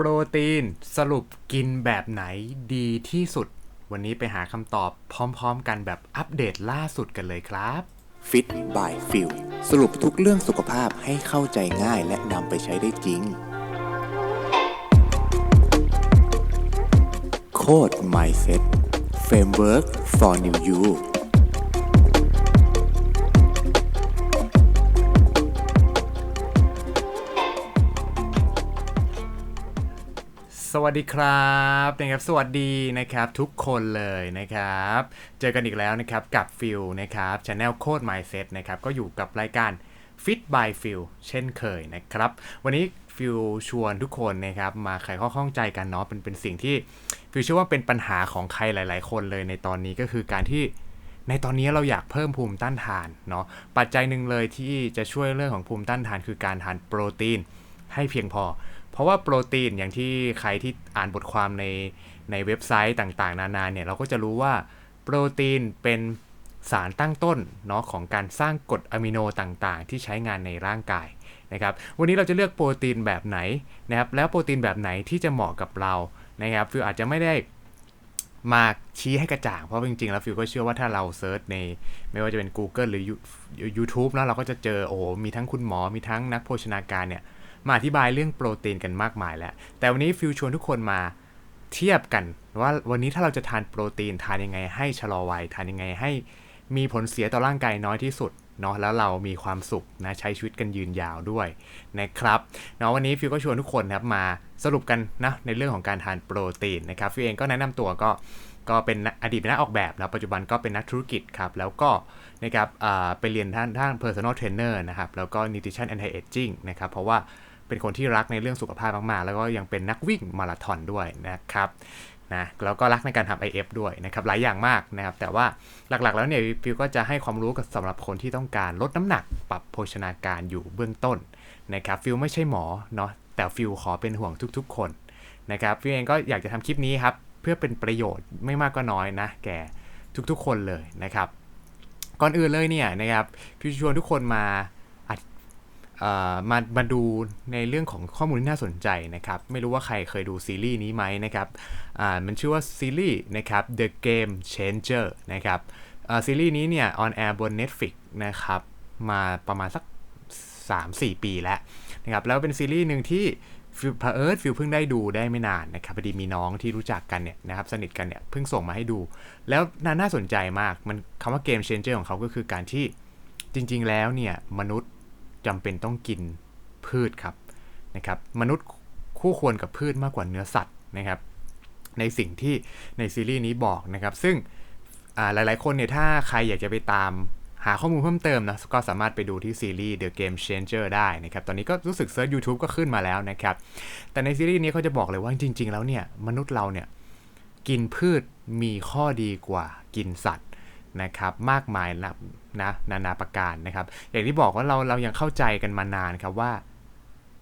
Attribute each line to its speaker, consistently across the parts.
Speaker 1: โปรตีนสรุปกินแบบไหนดีที่สุด วันนี้ไปหาคำตอบพร้อมๆ กันแบบอัปเดตล่าสุดกันเลยครับ
Speaker 2: Fit by f i l สรุปทุกเรื่องสุขภาพให้เข้าใจง่ายและนำไปใช้ได้จริง โคด Mindset Framework for New You
Speaker 1: สวัสดีครับนะครับ สวัสดีนะครับ ทุกคนเลยนะครับ เจอกันอีกแล้วนะครับกับฟิลนะครับช anel โคด mindset นะครับก็อยู่กับรายการ Fit by Phil เช่นเคยนะครับ วันนี้ฟิลชวนทุกคนนะครับมาไขข้อข้องใจกันเนาะเป็นเป็นสิ่งที่ฟิลเชื่อว่าเป็นปัญหาของใครหลาย ๆ คนเลยในตอนนี้ก็คือการที่ในตอนนี้เราอยากเพิ่มภูมิต้านทานเนาะปัจจัยหนึ่งเลยที่จะช่วยเรื่องของภูมิต้านทาน คือการทานโปรตีนให้เพียงพอ เพราะว่าโปรตีนอย่างที่ใครที่อ่านบทความในในเว็บไซต์ต่างๆ นานาเนี่ยเราก็จะรู้ว่าโปรตีนเป็นสารตั้งต้นเนาะของการสร้างกรดอะมิโนต่างๆ ที่ใช้งานในร่างกายนะครับวันนี้เราจะเลือกโปรตีนแบบไหนนะครับแล้วโปรตีนแบบไหนที่จะเหมาะกับเรานะครับฟิวอาจจะไม่ได้มาชี้ให้กระจ่างเพราะจริงๆ แล้วฟิวก็เชื่อว่าถ้าเราเซิร์ชใน ไม่ว่าจะเป็น Google หรือ YouTube นะเราก็จะเจอโอ้มีทั้งคุณหมอมีทั้งนักโภชนาการเนี่ย มาอธิบายเรื่องโปรตีนกันมากมายแล้ว แต่วันนี้ฟิวชวนทุกคนมาเทียบกันว่าวันนี้ถ้าเราจะทานโปรตีนทานยังไง ให้ชะลอวัยทานยังไงให้มีผลเสียต่อร่างกายน้อยที่สุดเนาะแล้วเรามีความสุขนะใช้ชีวิตกันยืนยาวด้วยนะครับเนาะวันนี้ฟิวก็ชวนทุกคนนะครับมาสรุปกันนะในเรื่องของการทานโปรตีนนะครับฟิวเองก็แนะนำตัวก็ก็เป็นอดีตเป็นนักออกแบบแล้วปัจจุบันก็เป็นนักธุรกิจครับแล้วก็นะครับไปเรียนท่านท่าน personal trainer นะครับแล้วก็ nutrition anti aging นะครับเพราะว่า เป็นคนที่รักในเรื่องสุขภาพมากๆ แล้วก็ยังเป็นนักวิ่งมาราธอนด้วยนะครับนะแล้วก็รักในการทำ IF ด้วยนะครับหลายอย่างมากนะครับ แต่ว่าหลักๆ แล้วเนี่ยฟิวก็จะให้ความรู้กับสำหรับคนที่ต้องการลดน้ำหนักปรับโภชนาการอยู่เบื้องต้นนะครับฟิวไม่ใช่หมอเนาะแต่ฟิวขอเป็นห่วงทุกๆ คนนะครับฟิวเองก็อยากจะทำคลิปนี้ครับ เพื่อเป็นประโยชน์ไม่มากก็น้อยนะ แก่ทุกๆ คนเลยนะครับ ก่อนอื่นเลยเนี่ยนะครับพี่ชวนทุกคนมา มามาดูในเรื่องของข้อมูลที่น่าสนใจนะครับ ไม่รู้ว่าใครเคยดูซีรีส์นี้ไหมนะครับมันชื่อว่าซีรีส์นะครับ The Game Changer นะครับซีรีส์นี้เนี่ย on air บน Netflix นะครับมาประมาณสัก 3-4 ปีแล้วนะครับแล้วเป็นซีรีส์หนึ่งที่ฟิลเพอเอิร์ดฟิลเพิ่งได้ดูได้ไม่นานนะครับพอดีมีน้องที่รู้จักกันเนี่ยนะครับสนิทกันเนี่ยเพิ่งส่งมาให้ดู แล้วน่าน่าสนใจมากมันคำว่าเกมเชนเจอร์ของเขาก็คือการที่จริง ๆ แล้วเนี่ยมนุษย์ จำเป็นต้องกินพืชครับนะครับมนุษย์คู่ควรกับพืชมากกว่าเนื้อสัตว์นะครับในสิ่งที่ในซีรีส์นี้บอกนะครับ ซึ่งอ่าหลาย ๆ คนเนี่ยถ้าใครอยากจะไปตามหาข้อมูลเพิ่มเติมนะก็สามารถไปดูที่ซีรีส์ The Game Changer ได้นะครับ ตอนนี้ก็รู้สึกเซิร์ช YouTube ก็ขึ้นมาแล้วนะครับ แต่ในซีรีส์นี้เขาจะบอกเลยว่าจริง ๆ แล้วเนี่ย มนุษย์เราเนี่ย กินพืชมีข้อดีกว่ากินสัตว์นะครับ มากมาย นะนานาประการนะครับ อย่างที่บอกว่าเราเรายังเข้าใจกันมานานครับว่า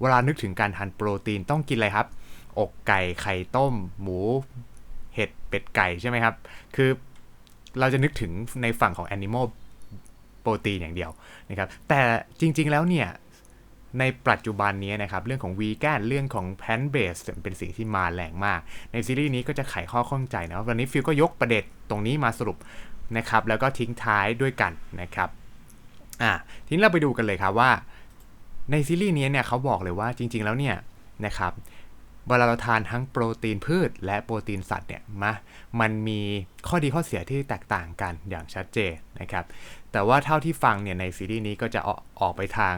Speaker 1: เวลานึกถึงการทานโปรตีนต้องกินอะไรครับ อกไก่ไข่ต้ม หมู เห็ดเป็ดไก่ใช่ไหมครับ คือเราจะนึกถึงในฝั่งของ Animal โปรตีนอย่างเดียวนะครับ แต่จริง ๆแล้วเนี่ยในปัจจุบันนี้นะครับ เรื่องของวีแกนเรื่องของแพนเบสเป็นสิ่งที่มาแรงมาก ในซีรีส์นี้ก็จะไขข้อข้องใจนะวันนี้ฟิลก็ยกประเด็นตรงนี้มาสรุป นะครับแล้วก็ทิ้งท้ายด้วยกันนะครับอะทีนี้เราไปดูกันเลยครับว่า ในซีรีส์นี้เนี่ยเขาบอกเลยว่าจริง ๆ แล้วเนี่ยนะครับเวลาเราทานทั้งโปรตีนพืช และโปรตีนสัตว์เนี่ยมามันมีข้อดีข้อเสียที่แตกต่างกันอย่างชัดเจนนะครับ แต่ว่าเท่าที่ฟังเนี่ยในซีรีส์นี้ก็จะออกออกไปทาง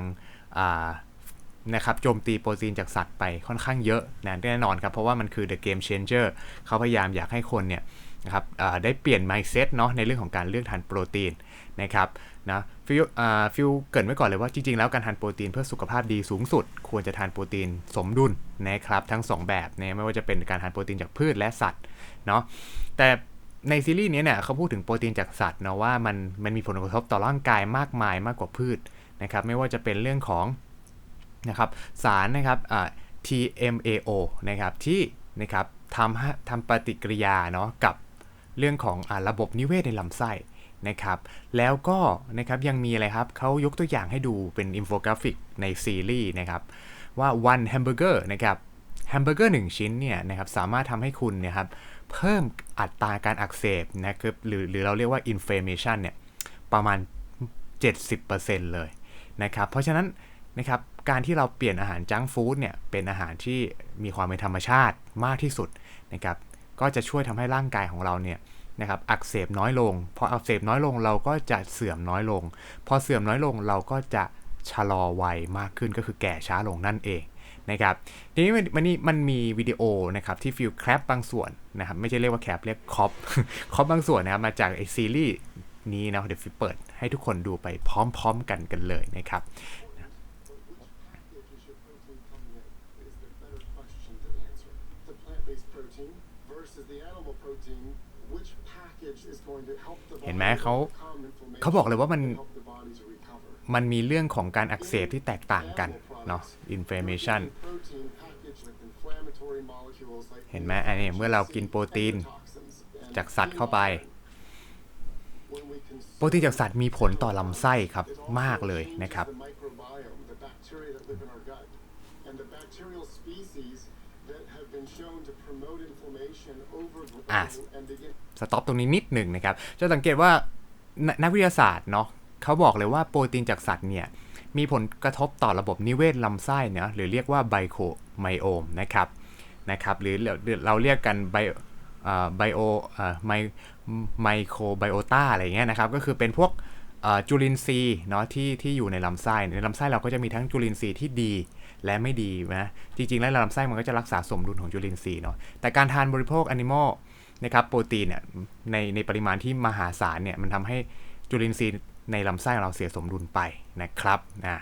Speaker 1: นะครับโจมตีโปรตีนจากสัตว์ไปค่อนข้างเยอะนะแน่นอนครับ เพราะว่ามันคือ the game changer เขาพยายามอยากให้คนเนี่ย นะครับได้เปลี่ยน mindset เนาะในเรื่องของการเลือกทานโปรตีนนะครับนะฟิวฟิวเกรินไว้ก่อนเลยว่าจริงๆ แล้วการทานโปรตีนเพื่อสุขภาพดีสูงสุด ควรจะทานโปรตีนสมดุลนะครับทั้งสองแบบเนี่ยไม่ว่าจะเป็นการทานโปรตีนจากพืชและสัตว์เนาะแต่ในซีรีส์นี้เนี่ยเขาพูดถึงโปรตีนจากสัตว์เนาะว่ามันมันมีผลกระทบต่อร่างกายมากมายมากกว่าพืชนะครับไม่ว่าจะเป็นเรื่องของนะครับสารนะครับอ่า TMAO นะครับที่นะครับทำทำปฏิกิริยาเนาะกับ เรื่องของอระบบนิเวศในลำไส้นะครับ แล้วก็นะครับยังมีอะไรครับเขายกตัวอย่างให้ดูเป็นอินโฟกราฟิกในซีรีส์นะครับ ว่า one hamburger นะครับแฮมเบอร์เกอร์หนึ่งชิ้นเนี่ยนะครับสามารถทำให้คุณเนี่ยครับเพิ่มอัตราการอักเสบนะครับหรือหรือเราเรียกว่า inflammation เนี่ยประมาณ 70%เลยนะครับ เพราะฉะนั้นนะครับการที่เราเปลี่ยนอาหารจังฟู้ดเนี่ยเป็นอาหารที่มีความเป็นธรรมชาติมากที่สุดนะครับ ก็จะช่วยทำให้ร่างกายของเราเนี่ยนะครับอักเสบน้อยลง พออักเสบน้อยลงเราก็จะเสื่อมน้อยลง พอเสื่อมน้อยลงเราก็จะชะลอวัยมากขึ้นก็คือแก่ช้าลงนั่นเองนะครับทีนี้มันมันนี่มันมีวิดีโอนะครับที่ฟิลแคปบางส่วนนะครับไม่ใช่เรียกว่าแคปเรียกคอปคอปบางส่วนนะครับมาจากไอซีรีส์นี้นะเดี๋ยวฟิลเปิดให้ทุกคนดูไปพร้อม ๆ กันกันเลยนะครับ
Speaker 3: Which package is your protein coming in? Is the better question to answer. The plant-based protein versus the animal protein. Which package is going to help the
Speaker 1: เห็นไหมเขาเขาบอกเลยว่ามันมันมีเรื่องของการอักเสบที่แตกต่างกันเนาะ inflammation เห็นไหมอันนี้เมื่อเรากินโปรตีนจากสัตว์เข้าไป โปรตีนจากสัตว์มีผลต่อลำไส้ครับมากเลยนะครับ
Speaker 3: inflammation, overgrow,
Speaker 1: Ah.
Speaker 3: and begin
Speaker 1: สต็อปตรงนี้นิดหนึ่งนะครับ จะสังเกตว่านนักวิทยาศาสตร์เนาะเขาบอกเลยว่าโปรตีนจากสัตว์เนี่ย มีผลกระทบต่อระบบนิเวศลำไส้เนะหรือเรียกว่าไบโคไมโอมนะครับนะครับ หรือเราเราเรียกกันไบไบโอไมไมโครไบโอตาอะไรอย่างเงี้ยนะครับ ก็คือเป็นพวกเอ่อจุลินทรีย์เนาะที่ที่อยู่ในลำไส้ในลำไส้เราก็จะมีทั้งจุลินทรีย์ที่ดี และไม่ดีนะจริงๆ แล้วลำไส้มันก็จะรักษาสมดุลของจุลินทรีย์เนาะแต่การทานบริโภคแอนิมอลนะครับโปรตีนเนี่ยในในปริมาณที่มหาศาลเนี่ยมันทำให้จุลินทรีย์ในลำไส้ของเราเสียสมดุลไปนะครับนะ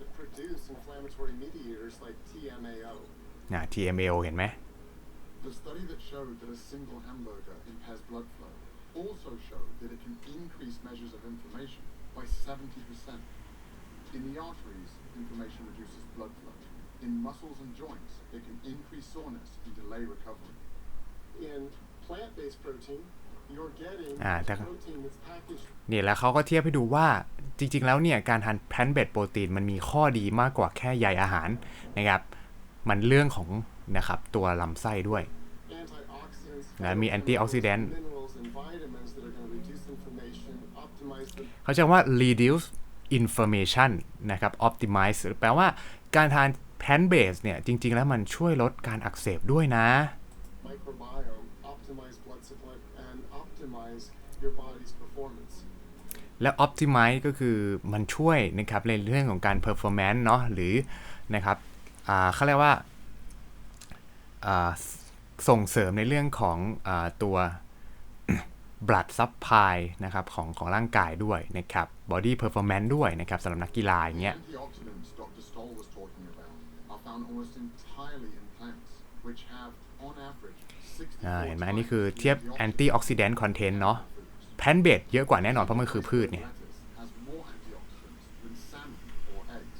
Speaker 3: to produce inflammatory mediators like TMAO.
Speaker 1: นะ TMAO เห็นไหม
Speaker 4: The study that showed that a single hamburger impairs blood flow also showed that it can increase measures of inflammation by 70%. In the arteries, inflammation reduces blood flow. In muscles and joints, it can increase soreness and delay recovery.
Speaker 3: In plant-based protein, you're getting
Speaker 1: Ah, d'accord.
Speaker 3: protein that's packaged
Speaker 1: นี่แล้วเขาก็เทียบให้ดูว่าจริง ๆ แล้วเนี่ยการทานแพลนเบดโปรตีนมันมีข้อดีมากกว่าแค่ใยอาหารนะครับมันเรื่องของนะครับตัวลำไส้ด้วย
Speaker 3: antioxidants,
Speaker 1: นะมี antioxidant
Speaker 3: minerals, and vitamins that are going to reduce inflammation, optimize the
Speaker 1: เขาจะว่า reduce inflammation นะครับ optimize แปลว่าการทาน แพลนเบสเนี่ยจริง ๆ แล้วมันช่วยลดการอักเสบด้วยนะ
Speaker 3: microbiome, optimize blood supply, and optimize your body's performance.
Speaker 1: และ optimize ก็คือมันช่วยนะครับในเรื่องของการ performance เนาะหรือนะครับอ่าเขาเรียกว่าอ่าสส่งเสริมในเรื่องของอาตัว blood supply นะครับของของร่างกายด้วยนะครับ body performance ด้วยนะครับสำหรับนักกีฬาอย่างเงี้ย เห็นไหมอันนี้
Speaker 4: times
Speaker 1: คือ
Speaker 4: the
Speaker 1: เทียบ antioxidant content เนาะแพนเบดเยอะกว่าแน่นอน เพราะมันคือพืชเนี่ย
Speaker 4: Lettuce has more antioxidants than salmon or eggs.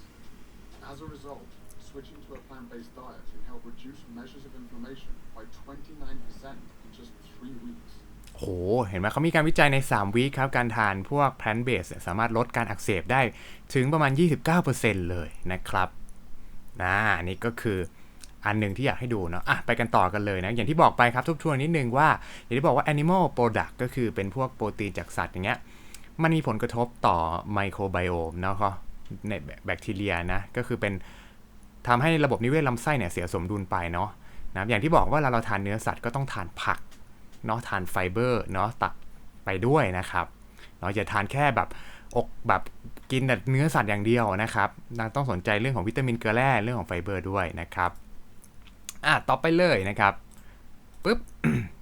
Speaker 4: As a result, switching to a plant-based diet can help reduce measures of inflammation by 29% in just three weeks.
Speaker 1: โห เห็นไหมเขามีการวิจัยใน 3 วีคครับ การทานพวกแพลนเบสสามารถลดการอักเสบได้ถึงประมาณ 29%เลยนะครับ นะอันนี้ก็คืออันหนึ่งที่อยากให้ดูเนาะอะไปกันต่อกันเลยนะ อย่างที่บอกไปครับทบทวนนิดนึงว่า อย่างที่บอกว่า animal product ก็คือเป็นพวกโปรตีนจากสัตว์อย่างเงี้ยมันมีผลกระทบต่อไมโครไบโอมเนาะก็ในแบคทีเรียนะ ก็คือเป็นทำให้ระบบนิเวศลำไส้เนี่ยเสียสมดุลไปเนาะนะอย่างที่บอกว่าเวลาเราทานเนื้อสัตว์ก็ต้องทานผักเนาะทานไฟเบอร์เนาะตักไปด้วยนะครับเนาะอย่าทานแค่แบบ อกแบบกินแต่เนื้อสัตว์อย่างเดียวนะครับนะต้องสนใจเรื่องของวิตามินเกลือแร่เรื่องของไฟเบอร์ด้วยนะครับอะต่อไปเลยนะครับปุ๊บ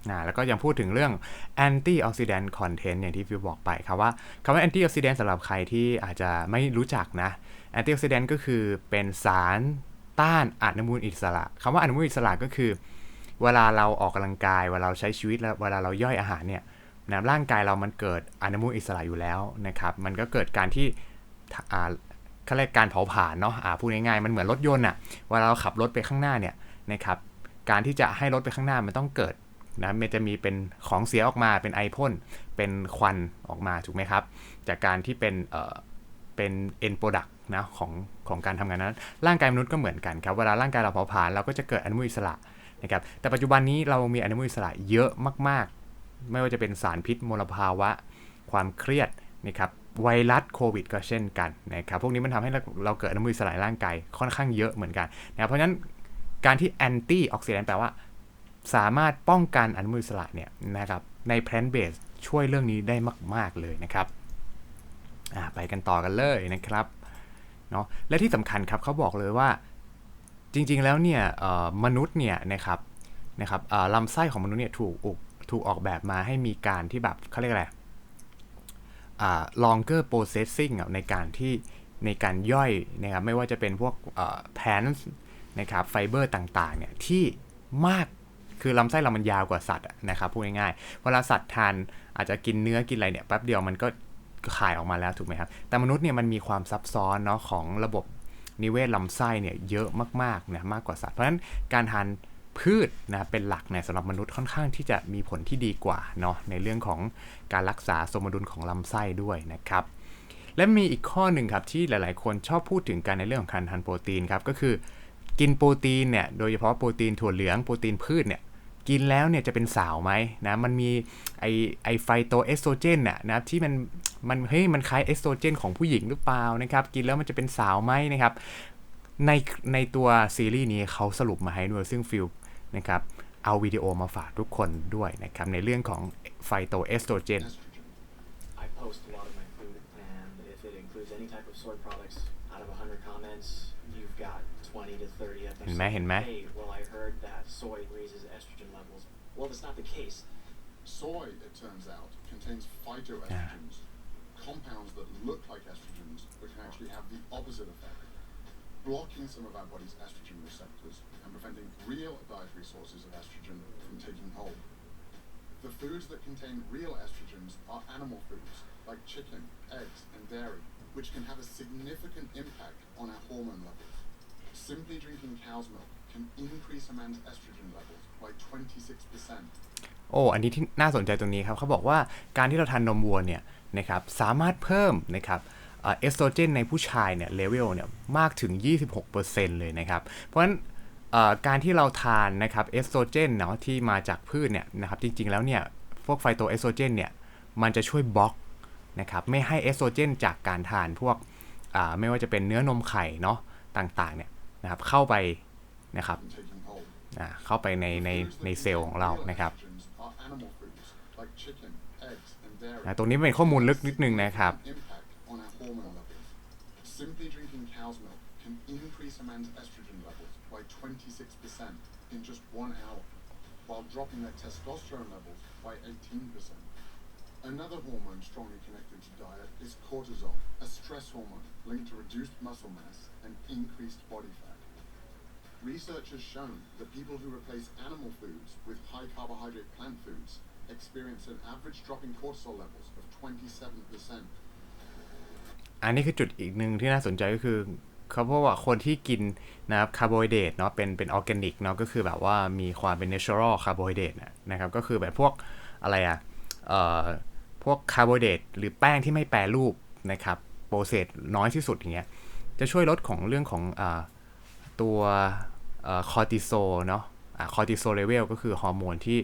Speaker 1: นะแล้วก็ยังพูดถึงเรื่อง antioxidant content อย่างที่ฟิวบอกไปครับว่าคำว่า antioxidant สำหรับใครที่อาจจะไม่รู้จักนะ antioxidant ก็คือเป็นสารต้านอนุมูลอิสระคำว่าอนุมูลอิสระก็คือ เวลาเราออกกำลังกาย เวลาเราใช้ชีวิตแล้วเวลาเราย่อยอาหารเนี่ย นะร่างกายเรามันเกิดอนุมูลอิสระอยู่แล้วนะครับ มันก็เกิดการที่เขาเรียกการเผาผลาญเนาะอ่าพูดง่ายๆมันเหมือนรถยนต์อะเวลาเราขับรถไปข้างหน้าเนี่ยนะครับ การที่จะให้รถไปข้างหน้ามันต้องเกิดนะมันจะมีเป็นของเสียออกมาเป็นไอพ่นเป็นควันออกมาถูกไหมครับ จากการที่เป็นเอ่อเป็น end product นะของของการทำงานนั้น ร่างกายมนุษย์ก็เหมือนกันครับ เวลาร่างกายเราเผาผลาญเราก็จะเกิดอนุมูลอิสระนะครับ แต่ปัจจุบันนี้เรามีอนุมูลอิสระเยอะมากๆ ไม่ว่าจะเป็นสารพิษมลภาวะ ความเครียดนะครับไวรัสโควิดก็เช่นกันนะครับพวกนี้มันทำให้เราเราเกิดอนุมูลอิสระในร่างกายค่อนข้างเยอะเหมือนกันนะครับเพราะฉะนั้นการที่แอนตี้ออกซิแดนต์แปลว่า สามารถป้องกันอนุมูลอิสระเนี่ยนะครับใน plant based ช่วยเรื่องนี้ได้มาก ๆ เลยนะครับไปกันต่อกันเลยนะครับเนาะและที่สำคัญครับเขาบอกเลยว่าจริงๆแล้วเนี่ยมนุษย์เนี่ยนะครับนะครับลำไส้ของมนุษย์เนี่ยถูกอุก ถูกออกแบบมาให้มีการที่แบบเขาเรียกอะไรอ่า longer processing อะในการที่ในการย่อยนะครับไม่ว่าจะเป็นพวกเอ่นนะครับไฟเบอร์ต่างๆเนี่ยที่มากคือลำไส้เรามันยาวกว่าสัตว์นะครับพูดง่ายๆเวลาสัตว์ทานอาจจะกินเนื้อกินอะไรเนี่ยแป๊บเดียวมันก็ขายออกมาแล้วถูกไหมครับแต่มนุษย์เนี่ยมันมีความซับซ้อนเนาะของระบบนิเวศลำไส้เนี่ยเยอะมากๆนะมากกว่าสัตว์เพราะฉะนั้นการทาน พืชนะเป็นหลักเนี่ยสำหรับมนุษย์ค่อนข้างที่จะมีผลที่ดีกว่าเนาะในเรื่องของการรักษาสมดุลของลำไส้ด้วยนะครับ และมีอีกข้อหนึ่งครับที่หลาย ๆ คนชอบพูดถึงกันในเรื่องของการทานโปรตีนครับก็คือ กินโปรตีนเนี่ยโดยเฉพาะโปรตีนถั่วเหลืองโปรตีนพืชเนี่ยกินแล้วเนี่ยจะเป็นสาวไหมนะมันมีไอไอไฟโตเอสโตรเจนน่ะนะที่มันมันเฮ้ยมันคล้ายเอสโตรเจนของผู้หญิงหรือเปล่านะครับกินแล้วมันจะเป็นสาวไหมนะครับในในตัวซีรีส์นี้เขาสรุปมาให้ด้วยซึ่งฟิล นะครับเอาวิดีโอมาฝากทุกคนด้วยนะครับในเรื่องของไฟโตเอสโตรเจน
Speaker 4: estrogen.
Speaker 5: I post a lot of my food, and if it includes any type of soy products, out of 100 comments, you've got 20 to 30 of them.
Speaker 1: เห็นไหม
Speaker 5: saying,
Speaker 1: เห็นไหม
Speaker 5: Hey, well, I heard that soy raises estrogen levels. Well, that's not the case.
Speaker 4: Soy, it turns out, contains phytoestrogens, compounds that look like estrogens but can actually have the opposite effect, blocking some of our body's estrogen receptors and preventing real dietary sources of estrogen from taking hold. The foods that contain real estrogens are animal foods like chicken, eggs, and dairy, which can have a significant impact on our hormone levels. Simply drinking cow's milk can increase a man's estrogen levels by 26%.
Speaker 1: โอ้อันนี้ที่น่าสนใจตรงนี้ครับเขาบอกว่าการที่เราทานนมวัวเนี่ยนะครับสามารถเพิ่มนะครับ เอ่อเอสโตรเจนในผู้ชายเนี่ยเลเวลเนี่ยมากถึง 26%เลยนะครับ เพราะฉะนั้นเอ่อการที่เราทานนะครับเอสโตรเจนเนาะที่มาจากพืชเนี่ยนะครับจริงๆแล้วเนี่ยพวกไฟโตเอสโตรเจนเนี่ยมันจะช่วยบล็อกนะครับไม่ให้เอสโตรเจนจากการทานพวกอ่าไม่ว่าจะเป็นเนื้อนมไข่เนาะต่างๆเนี่ยนะครับเข้าไปนะครับ
Speaker 4: from taking hold.
Speaker 1: อ่าเข้าไปในใน
Speaker 4: Foods that
Speaker 1: ในเซลล์ของเรา
Speaker 4: contain real
Speaker 1: นะครับ
Speaker 4: estrogens are animal foods like chicken, eggs, and dairy.
Speaker 1: นะตรงนี้เป็นข้อมูลลึกนิดนึงนะครับ
Speaker 4: Impact on our hormone levels. Simply drinking cow's milk can increase a man's estrogen levels by 26% in just one hour, while dropping their testosterone levels by 18%. Another hormone strongly connected to diet is cortisol, a stress hormone linked to reduced muscle mass and increased body fat. Research has shown that people who replace animal foods with high carbohydrate plant foods experience an average drop in cortisol levels of 27%.
Speaker 1: อันนี้คือจุดอีกหนึ่งที่น่าสนใจก็คือเขาบอกว่าคนที่กินนะครับคาร์โบไฮเดรตเนาะเป็นเป็นออร์แกนิกเนาะก็คือแบบว่ามีความเป็นเนเชอรัลคาร์โบไฮเดรตนะครับก็คือแบบพวกอะไรอะเอ่อพวกคาร์โบไฮเดรตหรือแป้งที่ไม่แปรรูปนะครับโปรเซสน้อยที่สุดอย่างเงี้ยจะช่วยลดของเรื่องของอาตัวคอร์ติโซเนาะคอร์ติโซเลเวลก็คือฮอร์โมนที่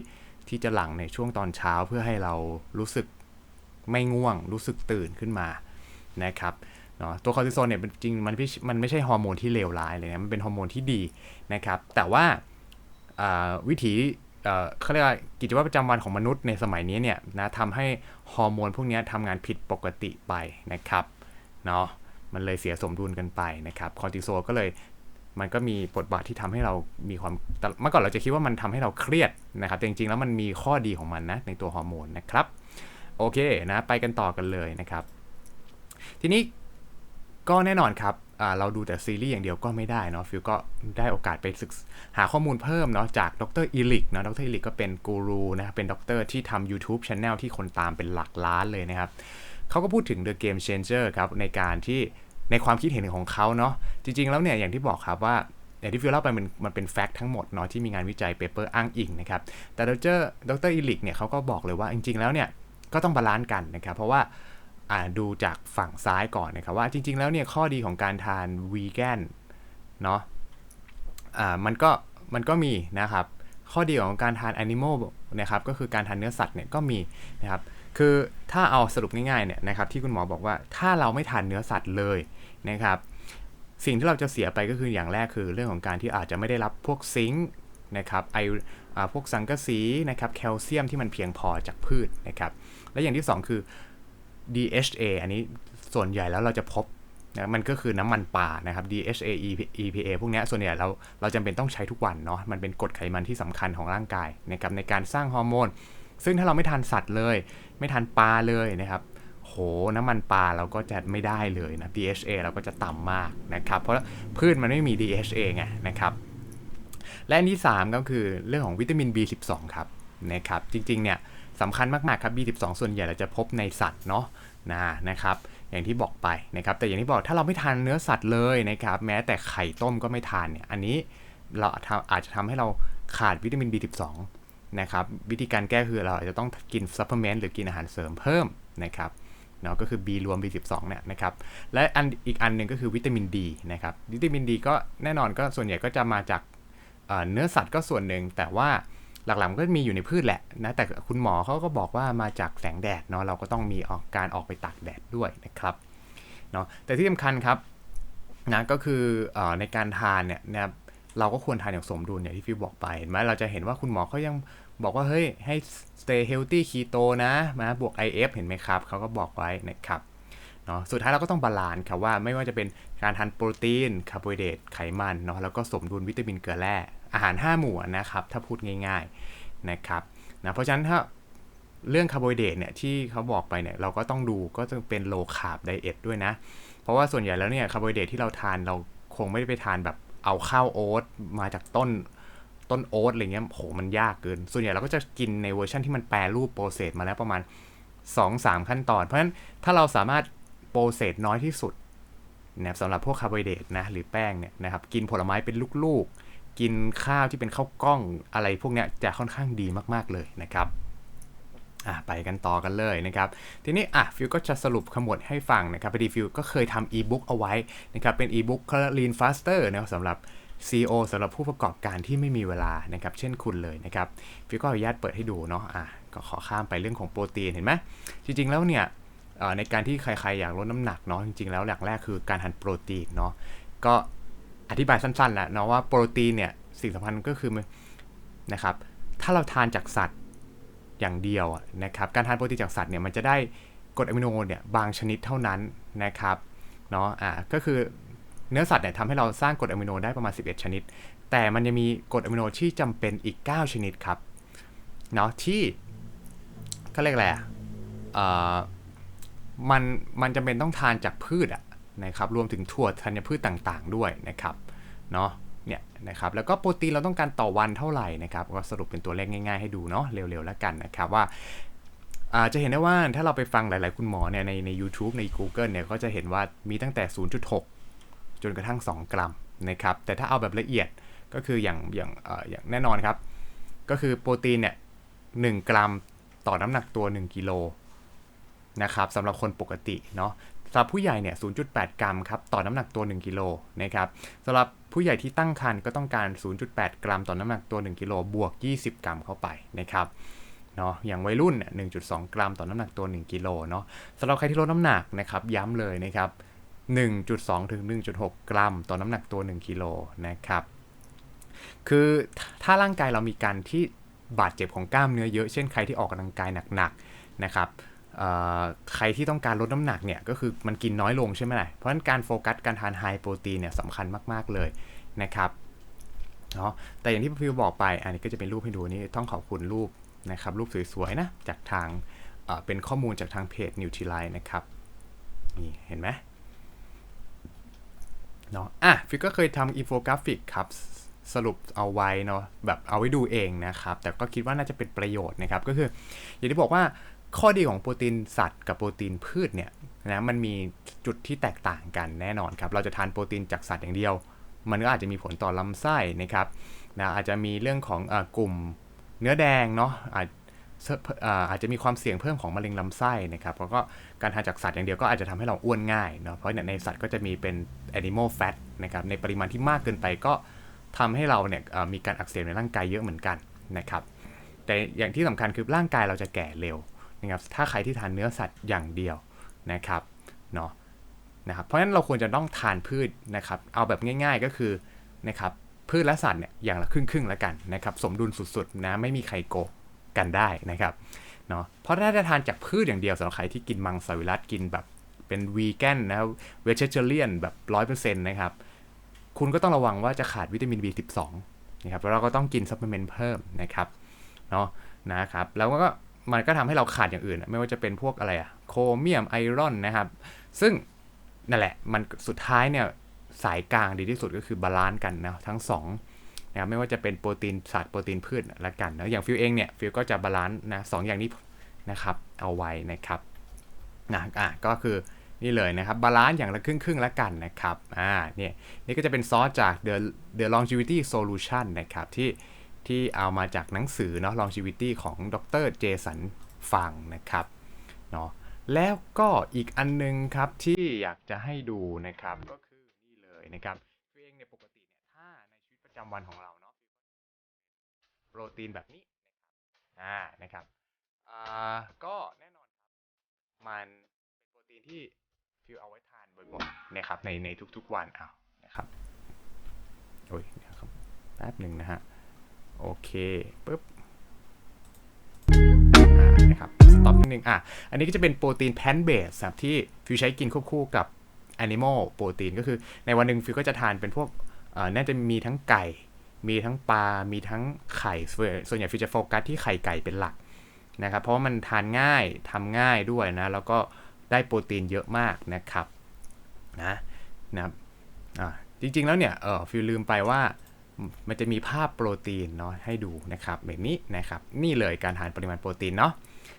Speaker 1: ที่จะหลั่งในช่วงตอนเช้าเพื่อให้เรารู้สึกไม่ง่วงรู้สึกตื่นขึ้นมา นะครับเนาะตัวคอร์ติซอลเนี่ยจริงมันม่มันไม่ใช่ฮอร์โมนที่เลวร้ายเลยนะมันเป็นฮอร์โมนที่ดีนะครับแต่ว่าวิถีเขาเรียกว่ากิจวัตรประจำวันของมนุษย์ในสมัยนี้เนี่ยนะทำให้ฮอร์โมนพวกนี้ทำงานผิดปกติไปนะครับเนาะมันเลยเสียสมดุลกันไปนะครับคอร์ติซอลก็เลยมันก็มีบทบาทที่ทำให้เรามีความแต่เมื่อก่อนเราจะคิดว่ามันทำให้เราเครียดนะครับแต่จริงๆแล้วมันมีข้อดีของมันนะในตัวฮอร์โมนนะครับโอเคนะไปกันต่อกันเลยนะครับ ทีนี้ก็แน่นอนครับเราดูแต่ซีรีส์อย่างเดียวก็ไม่ได้เนาะฟิลก็ได้โอกาสไปศึกษาหาข้อมูลเพิ่มเนาะจากดรอีลิกเนาะดรอีลิกก็เป็นกูรูนะครับเป็นด็อกเตอร์ที่ทำ YouTube Channel ที่คนตามเป็นหลักล้านเลยนะครับเขาก็พูดถึง The Game Changer ครับ ในการที่ในความคิดเห็นของเขาเนาะจริง ๆ แล้วเนี่ยอย่างที่บอกครับว่าอย่างที่ฟิลเล่าไปมันมันเป็นแฟกต์ทั้งหมดเนาะที่มีงานวิจัยเปเปอร์อ้างอิงนะครับแต่ดรดรอีลิกเนี่ยเขาก็บอกเลยว่าจริง ๆ แล้วเนี่ยก็ต้องบาลานซ์กันนะครับเพราะว่า ดูจากฝั่งซ้ายก่อนนะครับว่าจริง ๆ แล้วเนี่ยข้อดีของการทานวีแกนเนาะอ่ามันก็มันก็มีนะครับ ข้อดีของการทานแอนิม l ลนะครับก็คือการทานเนื้อสัตว์เนี่ยก็มีนะครับคือถ้าเอาสรุปง่ายๆเนี่ยนะครับที่คุณหมอบอกว่าถ้าเราไม่ทานเนื้อสัตว์เลยนะครับสิ่งที่เราจะเสียไปก็คืออย่างแรกคือเรื่องของการที่อาจจะไม่ได้รับพวกซิงค์นะครับไอพวกสังกะสีนะครับแคลเซียมที่มันเพียงพอจากพืชนะครับและอย่างที่สองคือ DHA อันนี้ส่วนใหญ่แล้วเราจะพบนะมันก็คือน้ำมันป่านะครับ DHA EPA พวกนี้ส่วนใหญ่เราเราจำเป็นต้องใช้ทุกวันเนาะมันเป็นกรดไขมันที่สำคัญของร่างกายนะครับในการสร้างฮอร์โมน ซึ่งถ้าเราไม่ทานสัตว์เลย ไม่ทานปลาเลยนะครับโหน้ำมันปลาเราก็จะไม่ได้เลยนะ DHA เราก็จะต่ำมากนะครับ เพราะพืชมันไม่มี DHA ไงนะครับ และอันที่ 3 ก็คือเรื่องของวิตามิน B12 ครับนะครับ จริงๆเนี่ย สำคัญมากๆครับ B12 ส่วนใหญ่เราจะพบในสัตว์เนาะนะนะครับอย่างที่บอกไปนะครับแต่อย่างที่บอกถ้าเราไม่ทานเนื้อสัตว์เลยนะครับแม้แต่ไข่ต้มก็ไม่ทานเนี่ยอันนี้เราอาจจะทำให้เราขาดวิตามิน B12 นะครับวิธีการแก้คือเราอาจจะต้องกินซัพพลีเมนต์หรือกินอาหารเสริมเพิ่มนะครับเนาะก็คือ B รวม B12 เนี่ยนะครับและอันอีกอันหนึ่งก็คือวิตามิน D นะครับวิตามิน D ก็แน่นอนก็ส่วนใหญ่ก็จะมาจากเนื้อสัตว์ก็ส่วนหนึ่งแต่ว่า หลักๆมันก็มีอยู่ในพืชแหละนะแต่คุณหมอเขาก็บอกว่ามาจากแสงแดดเนาะเราก็ต้องมีออกการออกไปตากแดดด้วยนะครับเนาะแต่ที่สำคัญครับนะก็คืออในการทานเนี่ยนะเราก็ควรทานอย่างสมดุลอย่างที่ฟิวบอกไปเห็นไหมเราจะเห็นว่าคุณหมอเขายังบอกว่าเฮ้ยให้ stay healthy keto นะนะบวก IF เห็นไหมครับเขาก็บอกไว้นะครับเนาะสุดท้ายเราก็ต้องบาลานซ์ครับว่าไม่ว่าจะเป็นการทานโปรตีนคาร์โบไฮเดรตไขมันเนาะแล้วก็สมดุลวิตามินเกลือแร่ อาหาร 5 หมู่นะครับ ถ้าพูดง่ายๆนะครับนะเพราะฉะนั้นถ้าเรื่องคาร์โบไฮเดรตเนี่ยที่เขาบอกไปเนี่ยเราก็ต้องดูก็จะเป็น low carb diet ด้วยนะ เพราะว่าส่วนใหญ่แล้วเนี่ยคาร์โบไฮเดรตที่เราทานเราคงไม่ได้ไปทานแบบเอาข้าวโอ๊ตมาจากต้นต้นโอ๊ตอะไรเงี้ยโหมันยากเกิน ส่วนใหญ่เราก็จะกินในเวอร์ชันที่มันแปรรูปโปรเซสมาแล้วประมาณ 2-3 ขั้นตอน เพราะฉะนั้นถ้าเราสามารถโปรเซสน้อยที่สุดนะครับสำหรับพวกคาร์โบไฮเดรตนะหรือแป้งเนี่ยนะครับกินผลไม้เป็นลูกๆ กินข้าวที่เป็นข้าวกล้องอะไรพวกนี้จะค่อนข้างดีมาก ๆ เลยนะครับอะไปกันต่อกันเลยนะครับ ทีนี้อะฟิวก็จะสรุปขมวดให้ฟังนะครับพอดีฟิวก็เคยทำอีบุ๊กเอาไว้นะครับ เป็นอีบุ๊ก Lean Faster นะครับสำหรับ CEO สำหรับผู้ประกอบการที่ไม่มีเวลานะครับ เช่นคุณเลยนะครับ ฟิวก็อนุญาตเปิดให้ดูเนาะอะก็ขอข้ามไปเรื่องของโปรตีนเห็นไหมจริง ๆ แล้วเนี่ยเอ่อในการที่ใครๆอยากลดน้ำหนักเนาะจริงๆแล้วอย่างแรกคือการทานโปรตีนเนาะก็ อธิบายสั้นๆแหละเนาะว่าโปรตีนเนี่ยสิ่งสำคัญก็คือนะครับ ถ้าเราทานจากสัตว์อย่างเดียวนะครับ การทานโปรตีนจากสัตว์เนี่ยมันจะได้กรดอะมิโนเนี่ยบางชนิดเท่านั้นนะครับเนาะอะก็คือเนื้อสัตว์เนี่ยทำให้เราสร้างกรดอะมิโนได้ประมาณ 11 ชนิด แต่มันยังมีกรดอะมิโนที่จำเป็นอีก 9 ชนิดครับเนาะที่ก็เรียกอะไรอะเอ่อมันมันจำเป็นต้องทานจากพืชอะ นะครับรวมถึงถั่วธัญพืชต่างๆด้วยนะครับเนาะเนี่ยนะครับแล้วก็โปรตีนเราต้องการต่อวันเท่าไหร่นะครับก็สรุปเป็นตัวเลขง่ายๆให้ดูเนาะเร็วๆแล้วกันนะครับว่าอาจะเห็นได้ว่าถ้าเราไปฟังหลายๆคุณหมอเนี่ยในใน u t u b e ใน Google เนี่ยก็จะเห็นว่ามีตั้งแต่ 0.6 จนกระทั่ง 2 กรัมนะครับแต่ถ้าเอาแบบละเอียดก็คืออย่างอย่างเอ่ออย่างแน่นอนครับ ก็คือโปรตีนเนี่ย1กรัมต่อน้ำหนักตัว 1กิโลนะครับสำหรับคนปกติเนาะำหรับผู้ใหญ่เนี่ย 0.8 กรัมครับต่อน้ำหนักตัว 1 กิโลนะครับสำหรับผู้ใหญ่ที่ตั้งครรภ์ก็ต้องการ 0.8 กรัมต่อน้ำหนักตัว 1 กิโลบวก 20 กรัมเข้าไปนะครับเนาะอย่างวัยรุ่นเนี่ย1.2 กรัมต่อน้ำหนักตัว 1 กิโลเนาะสำหรับใครที่ลดน้ำหนักนะครับย้ำเลยนะครับ 1.2 ถึง 1.6 กรัมต่อน้ำหนักตัว 1 กิโลนะครับคือถ้าร่างกายเรามีการที่บาดเจ็บของกล้ามเนื้อเยอะ เช่นใครที่ออกกำลังกายหนักๆนะครับ ใครที่ต้องการลดน้ำหนักเนี่ยก็คือมันกินน้อยลงใช่ไหมล่ะ เพราะฉะนั้นการโฟกัสการทานไฮโปรตีนเนี่ยสำคัญมาก ๆ เลยนะครับเนาะแต่อย่างที่พี่ฟิวบอกไป อันนี้ก็จะเป็นรูปให้ดูนี่ต้องขอบคุณรูปนะครับ รูปสวย ๆ นะ จากทางเอ่อเป็นข้อมูลจากทางเพจ n u t r i l i นะครับ นี่ เห็นไหมเนาะอะฟิกก็เคยทำอินโฟกราฟิกครับสรุปเอาไว้เนาะแบบเอาไว้ดูเองนะครับ แต่ก็คิดว่าน่าจะเป็นประโยชน์นะครับ ก็คือ อย่างที่บอกว่า ข้อดีของโปรตีนสัตว์กับโปรตีนพืชเนี่ยนะมันมีจุดที่แตกต่างกันแน่นอนครับ เราจะทานโปรตีนจากสัตว์อย่างเดียว มันก็อาจจะมีผลต่อลำไส้นะครับนะอาจจะมีเรื่องของอกลุ่มเนื้อแดงเนาะอาจอาจจะมีความเสี่ยงเพิ่มของมะเร็งลำไส้นะครับแล้วก็การทานจากสัตว์อย่างเดียวก็อาจจะทำให้เราอ้วนง่ายเนาะเพราะเนี่ยในสัตว์ก็จะมีเป็น animal fat นะครับในปริมาณที่มากเกินไปก็ทำให้เราเนี่ยมีการอักเสบในร่างกายเยอะเหมือนกันนะครับแต่อย่างที่สำคัญคือร่างกายเราจะแก่เร็ว นะครับถ้าใครที่ทานเนื้อสัตว์อย่างเดียวนะครับเนาะนะครับเพราะฉะนั้นเราควรจะต้องทานพืชนะครับ เอาแบบง่ายๆก็คือนะครับพืชและสัตว์เนี่ยอย่างละครึ่งๆแล้วกันนะครับ สมดุลสุดๆนะไม่มีใครโกงกันได้นะครับเนาะเพราะถ้าจะทานจากพืชอย่างเดียวสำหรับใครที่กินมังสวิรัตกินแบบเป็นวีแกนนะครับเวจเจเรียนแบบร้อยเปอร์เซ็นต์นะครับ คุณก็ต้องระวังว่าจะขาดวิตามิน B12 นะครับแล้วเราก็ต้องกินซัพพลีเมนต์เพิ่มนะครับเนาะนะครับแล้วก็ มันก็ทำให้เราขาดอย่างอื่นอะไม่ว่าจะเป็นพวกอะไรอะโครเมียมไอรอนนะครับ ซึ่งนั่นแหละมันสุดท้ายเนี่ยสายกลางดีที่สุดก็คือบาลานซ์กันนะทั้งสองนะครับไม่ว่าจะเป็นโปรตีนสัตว์โปรตีนพืชละกันนะอย่างฟิวเองเนี่ยฟิวก็จะบาลานซ์นะสองอย่างนี้นะครับเอาไว้นะครับนะอะก็คือนี่เลยนะครับบาลานซ์อย่างละครึ่งครึ่งละกันนะครับอ่าเนี่ยนี่ก็จะเป็นซอสจาก The The Longevity Solution นะครับที่ ที่เอามาจากหนังสือเนาะ longevity ของดรเจสันฟังนะครับเนาะแล้วก็อีกอันนึงครับที่อยากจะให้ดูนะครับก็คือนี่เลยนะครับตัวเองเนี่ยปกติเนี่ยถ้าในชีวิตประจำวันของเราเนาะโปรตีนแบบนี้นะครับอ่านะครับอ่าก็แน่นอนครับมันเป็นโปรตีนที่ฟิวเอาไว้ทานบ่อยๆนะครับในในทุกๆวันอ้าวนะครับโอ้ยนะครับแป๊บหนึ่งนะฮะ โอเคปุ๊บนะครับสต็อปนิดนึงอะอันนี้ก็จะเป็นโปรตีนแพนเบสครับที่ฟิวใช้กินควบคู่กับ Animal โปรตีนก็คือในวันหนึ่งฟิวก็จะทานเป็นพวกเอ่อน่าจะมีทั้งไก่ มีทั้งปลา มีทั้งไข่ ส่วนใหญ่ฟิวจะโฟกัสที่ไข่ไก่เป็นหลักนะครับ เพราะว่ามันทานง่ายทำง่ายด้วยนะ แล้วก็ได้โปรตีนเยอะมากนะครับนะนะครับจริงๆแล้วเนี่ยเออฟิวลืมไปว่า มันจะมีภาพโปรตีนเนาะให้ดูนะครับแบบนี้นะครับนี่เลยการทานปริมาณโปรตีนเนาะ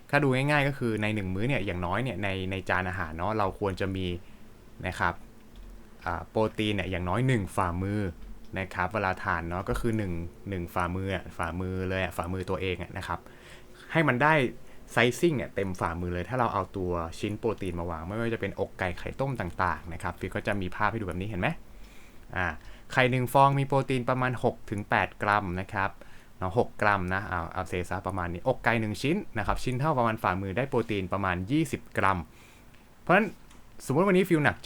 Speaker 1: ถ้าดูง่ายๆก็คือใน 1 มื้อเนี่ยอย่างน้อยเนี่ยในในจานอาหารเนาะเราควรจะมีนะครับโปรตีนเนี่ยอย่างน้อย 1 ฝ่ามือนะครับเวลาทานเนาะก็คือ 1 1 ฝ่ามือฝ่ามือเลยฝ่ามือตัวเองนะครับให้มันได้ไซซิ่งเนี่ยเต็มฝ่ามือเลย ถ้าเราเอาตัวชิ้นโปรตีนมาวาง ไม่ว่าจะเป็นอกไก่ไข่ต้มต่างๆนะครับฟิก็จะมีภาพให้ดูแบบนี้เห็นไหมอ่า ไข่หนึ่งฟองมีโปรตีนประมาณ 6-8 กรัมนะครับเนาะ6กรัมนะเอาเอาเซซะประมาณนี้อกไก่1ชิ้นนะครับชิ้นเท่าประมาณฝ่ามือได้โปรตีนประมาณ 20 กรัม เพราะฉะนั้นสมมติวันนี้ฟิวหนัก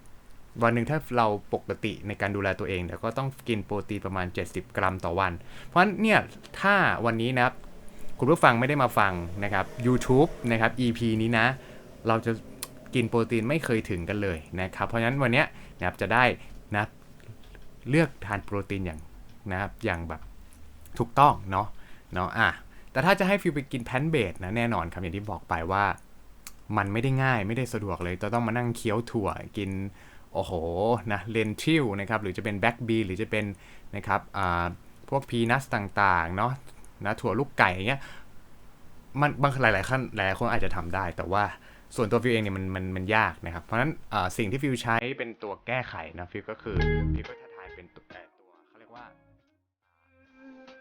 Speaker 1: 70 วันหนึ่งถ้าเราปกติในการดูแลตัวเองเดี๋ยวก็ต้องกินโปรตีนประมาณ 70 กรัมต่อวัน เพราะฉะนั้นเนี่ยถ้าวันนี้นะครับคุณผู้ฟังไม่ได้มาฟังนะครับ YouTube นะครับ EP นี้นะ เราจะกินโปรตีนไม่เคยถึงกันเลยนะครับเพราะฉะนั้นวันนี้นะครับจะได้นะ เลือกทานโปรตีนอย่างนะครับอย่างแบบถูกต้องเนาะเนาะอะแต่ถ้าจะให้ฟิวไปกินแพนเบดนะแน่นอนครับอย่างที่บอกไปว่า มันไม่ได้ง่ายไม่ได้สะดวกเลยจะต้องมานั่งเคี้ยวถั่วกินโอ้โหนะเลนทิลนะครับหรือจะเป็นแบ็กบีหรือจะเป็นนะครับอ่าพวกพีนัทต่างๆเนาะนะถั่วลูกไก่อย่างเงี้ยมันบางหลายๆขั้นหลายๆคนอาจจะทำได้ แต่ว่าส่วนตัวฟิวเองเนี่ยมันมันมันยากนะครับ เพราะฉะนั้นสิ่งที่ฟิวใช้เป็นตัวแก้ไขนะฟิวก็คือฟิวก็ เป็นตัวเอ่ตัวเขาเรียกว่า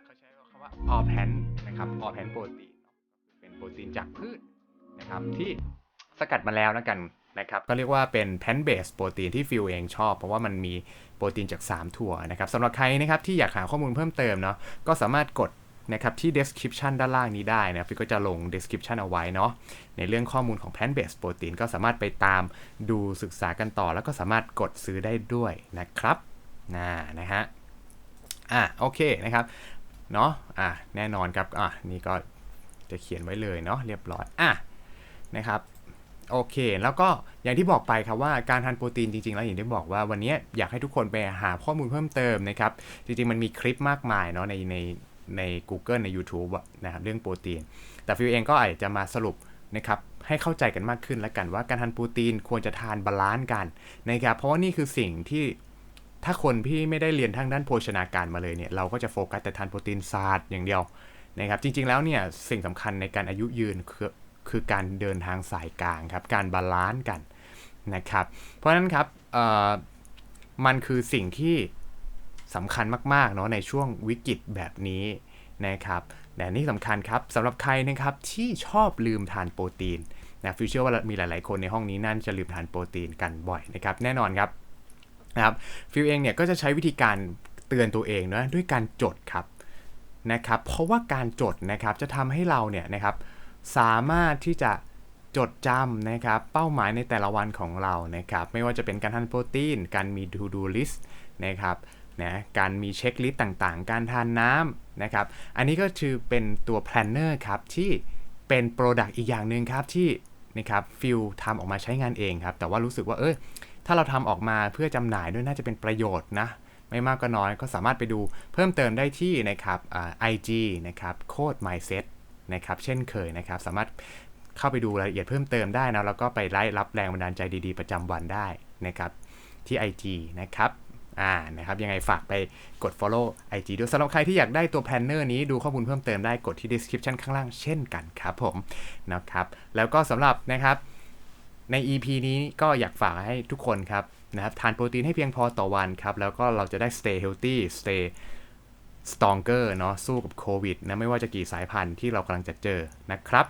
Speaker 1: เขาใช้คำว่าออแพนนะครับออแพนโปรตีนเป็นโปรตีนจากพืชนะครับที่สกัดมาแล้วแล้วกันนะครับก็เรียกว่าเป็นแพนเบสโปรตีนที่ฟิวเองชอบ เพราะว่ามันมีโปรตีนจาก 3 ถั่วนะครับสำหรับใครนะครับที่อยากหาข้อมูลเพิ่มเติมเนาะก็สามารถกดนะครับที่ description ด้านล่างนี้ได้นะฟิวก็จะลง description เอาไว้เนาะในเรื่องข้อมูลของ plant based protein ก็สามารถไปตามดูศึกษากันต่อ แล้วก็สามารถกดซื้อได้ด้วยนะครับ นะนะฮะอะโอเคนะครับเนาะอะแน่นอนครับอะนี่ก็จะเขียนไว้เลยเนาะเรียบร้อยอะนะครับโอเค แล้วก็อย่างที่บอกไปครับว่าการทานโปรตีนจริงๆ แล้วอย่างที่บอกว่าวันนี้อยากให้ทุกคนไปหาข้อมูลเพิ่มเติมนะครับ จริงๆ มันมีคลิปมากมายเนาะในในใน Google ใน YouTube นะครับเรื่องโปรตีน แต่ฟิวเองก็อาจจะมาสรุปนะครับให้เข้าใจกันมากขึ้นแล้วกันว่าการทานโปรตีนควรจะทานบาลานซ์กันนะครับเพราะว่านี่คือสิ่งที่ ถ้าคนที่ไม่ได้เรียนทางด้านโภชนาการมาเลยเนี่ยเราก็จะโฟกัสแต่ทานโปรตีนซาดอย่างเดียวนะครับจริงๆแล้วเนี่ยสิ่งสำคัญในการอายุยืนคือคือการเดินทางสายกลางครับการบาลานซ์กันนะครับเพราะฉะนั้นครับมันคือสิ่งที่สำคัญมากๆเนาะในช่วงวิกฤตแบบนี้นะครับแต่นี่สำคัญครับสำหรับใครนะครับที่ชอบลืมทานโปรตีนนะฟิวเชื่อว่ามีหลายๆคนในห้องนี้นั่นจะลืมทานโปรตีนกันบ่อยนะครับแน่นอนครับ นะครับฟิวเองเนี่ยก็จะใช้วิธีการเตือนตัวเองนะด้วยการจดครับนะครับเพราะว่าการจดนะครับจะทำให้เราเนี่ยนะครับสามารถที่จะจดจำนะครับเป้าหมายในแต่ละวันของเรานะครับไม่ว่าจะเป็นการทานโปรตีน การมี to do list นะครับนะการมีเช็คลิสต์ต่างๆ การทานน้ำนะครับอันนี้ก็คือเป็นตัว planner ครับที่เป็น Product อีกอย่างหนึ่งครับที่นะครับฟิลทำออกมาใช้งานเองครับแต่ว่ารู้สึกว่าเออ ถ้าเราทำออกมาเพื่อจำหน่ายด้วยน่าจะเป็นประโยชน์นะ ไม่มากก็น้อยก็สามารถไปดูเพิ่มเติมได้ที่นะครับไอ่า IG นะครับโคด mindset นะครับเช่นเคยนะครับสามารถเข้าไปดูรายละเอียดเพิ่มเติมได้นะแล้วก็ไปไล่รับแรงบันดาลใจดีๆ ประจำวันได้นะครับที่ IG นะครับอ่านะครับยังไงฝากไปกด follow IG ด้วยสำหรับใครที่อยากได้ตัว planner นี้ดูข้อมูลเพิ่มเติมได้กดที่ description ข้างล่างเช่นกันครับผมนะครับแล้วก็สำหรับนะครับ ใน EP นี้ก็อยากฝากให้ทุกคนครับนะครับทานโปรตีนให้เพียงพอต่อวันครับ แล้วก็เราจะได้ stay healthy stay stronger เนาะสู้กับโควิดนะไม่ว่าจะกี่สายพันธุ์ที่เรากำลังจะเจอนะครับ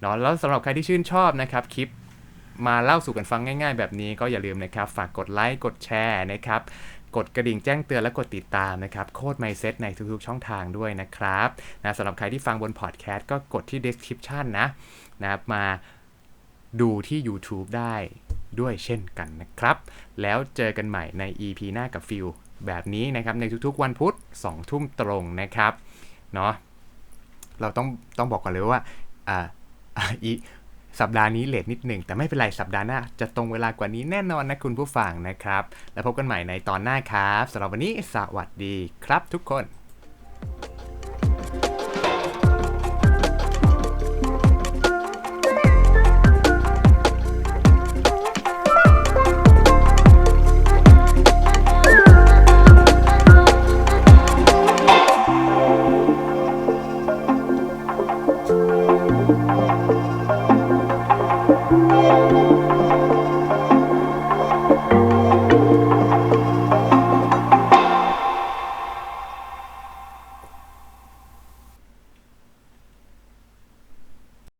Speaker 1: เนาะแล้วสำหรับใครที่ชื่นชอบนะครับคลิปมาเล่าสู่กันฟังง่ายๆ แบบนี้ก็อย่าลืมนะครับ ฝากกดไลค์กดแชร์นะครับ กดกระดิ่งแจ้งเตือนและกดติดตามนะครับ โคดไมเซ็ตในทุกๆช่องทางด้วยนะครับนะสำหรับใครที่ฟังบนพอดแคสต์ก็กดที่ description นะนะครับมา ดูที่ YouTube ได้ด้วยเช่นกันนะครับ แล้วเจอกันใหม่ใน EP หน้ากับฟิลแบบนี้นะครับ ในทุกๆวันพุธ2ทุ่มตรงนะครับเนาะเราต้องต้องบอกก่อนเลยว่าอ่าอีสัปดาห์นี้เลทนิดหนึ่ง แต่ไม่เป็นไร สัปดาห์หน้า จะตรงเวลากว่านี้แน่นอนนะคุณผู้ฟังนะครับ แล้วพบกันใหม่ในตอนหน้าครับสำหรับวันนี้สวัสดีครับทุกคน